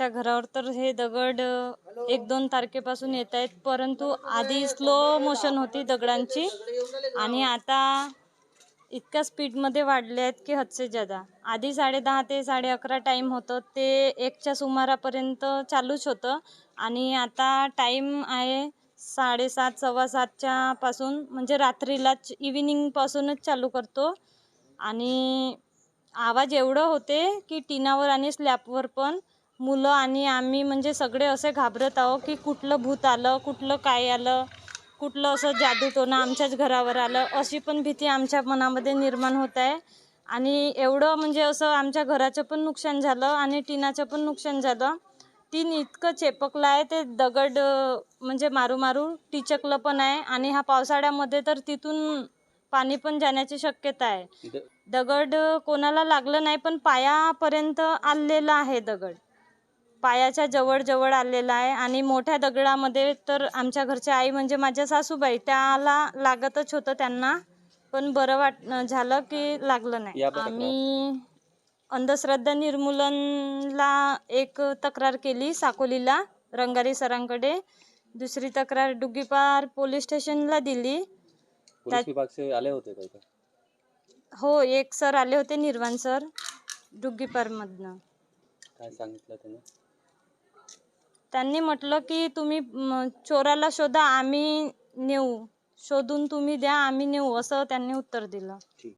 आमच्या घरावर तर हे दगड एक दोन तारखेपासून येत आहेत. परंतु आधी स्लो मोशन होती दगडांची. आणि आता इतक्या स्पीडमध्ये वाढले आहेत की हदसे ज्यादा. आधी साडेदहा ते साडे अकरा टाईम होतं. ते एकच्या सुमारापर्यंत चालूच होतं. आणि आता टाईम आहे साडेसात सव्वा सातच्या पासून म्हणजे रात्रीलाच इव्हिनिंगपासूनच चालू करतो. आणि आवाज एवढं होते की टिनावर आणि स्लॅपवर पण मुलं आणि आम्ही म्हणजे सगळे असे घाबरत आहो की कुठलं भूत आलं कुठलं काय आलं कुठलं असं जादूटोणं आमच्याच घरावर आलं अशी पण भीती आमच्या मनामध्ये निर्माण होत आहे. आणि एवढं म्हणजे असं आमच्या घराचं पण नुकसान झालं आणि टिनाचं पण नुकसान झालं. तीन इतकं चेपकलं आहे ते दगड म्हणजे मारू मारू टिचकलं पण आहे आणि ह्या पावसाळ्यामध्ये तर तिथून पाणी पण जाण्याची शक्यता आहे. दगड कोणाला लागलं नाही पण पायापर्यंत आलेला आहे दगड. पायाच्या जवळ जवळ आलेला आहे आणि मोठ्या दगडामध्ये तर आमच्या घरच्या आई म्हणजे माझ्या सासूबाई त्याला लागतच होतं त्यांना पण बरं वाट झालं की लागलं नाही. आम्ही अंधश्रद्धा निर्मूलनला एक तक्रार केली साकोलीला रंगारी सरांकडे. दुसरी तक्रार डुग्गीपार पोलीस स्टेशनला दिली. पोलीस विभाग से आले होते का इथं? हो एक सर आले होते निर्वाण सर डुग्गीपारमधनं. काय सांगितलं त्याने? त्यांनी म्हटलं की तुम्ही चोराला शोधा आम्ही नेऊ. शोधून तुम्ही द्या आम्ही नेऊ असं त्यांनी उत्तर दिलं.